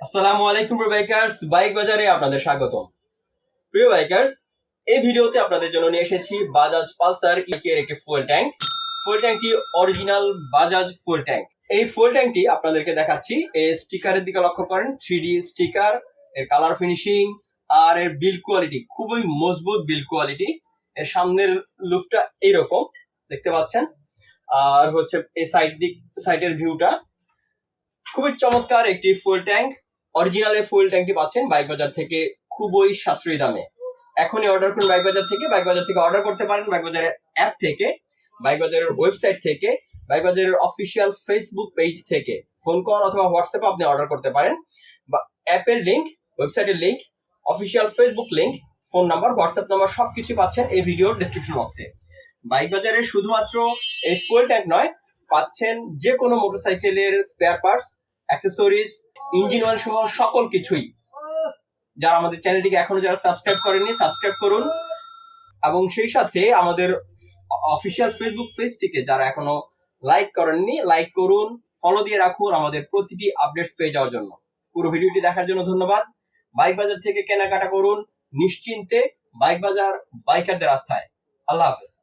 আসসালামু আলাইকুম bikers bike বাজারে আপনাদের স্বাগতম। প্রিয় বাইকার্স এই ভিডিওতে আপনাদের জন্য নিয়ে এসেছি বাজাজ পালসার ইকের একটি ফুয়েল ট্যাঙ্ক ফুয়েল ট্যাঙ্কটি অরিজিনাল বাজাজ ফুয়েল ট্যাঙ্ক এই ফুয়েল ট্যাঙ্কটি আপনাদেরকে দেখাচ্ছি এই স্টিকারের দিকে লক্ষ্য করেন থ্রি স্টিকার এর কালার ফিনিশিং আর এর বিল কোয়ালিটি খুবই মজবুত বিল কোয়ালিটি এর সামনের লুকটা এইরকম, দেখতে পাচ্ছেন। আর হচ্ছে এই সাইড দিক সাইডের ভিউটা খুবই চমৎকার একটি ফুয়েল ট্যাঙ্ক অরিজিনাল ফুয়েল ট্যাঙ্কটি পাচ্ছেন বাইক বাজার থেকে খুবই সাশ্রয়ী দামে। এখনই অর্ডার করুন বাইক বাজার থেকে। বাইক বাজার থেকে অর্ডার করতে পারেন বাইক বাজারের অ্যাপ থেকে বাইক বাজারের ওয়েবসাইট থেকে বাইক বাজারের অফিসিয়াল ফেসবুক পেজ থেকে। ফোন কল অথবা হোয়াটসঅ্যাপে আপনি অর্ডার করতে পারেন। অ্যাপের লিঙ্ক ওয়েবসাইটের link official Facebook link phone number WhatsApp number সবকিছু পাচ্ছেন এই ভিডিওর ডিসক্রিপশন বক্সে বাইক বাজারে শুধুমাত্র এই ফুয়েল ট্যাঙ্ক নয়, পাচ্ছেন যে কোনো মোটরসাইকেলের spare parts accessories engine oil সহ সকল কিছুই। যারা আমাদের চ্যানেলটিকে এখনও যারা সাবস্ক্রাইব করেননি সাবস্ক্রাইব করুন। এবং সেই সাথে আমাদের অফিসিয়াল ফেসবুক পেজটিকে যারা এখনও লাইক করেননি লাইক করুন ফলো দিয়ে রাখুন আমাদের প্রতিটি আপডেটস পেয়ে যাওয়ার জন্য। পুরো ভিডিওটি দেখার জন্য ধন্যবাদ। বাইক বাজার থেকে কেনাকাটা করুন নিশ্চিন্তে। বাইক বাজার বাইকারদের আস্থায় আল্লাহ হাফেজ।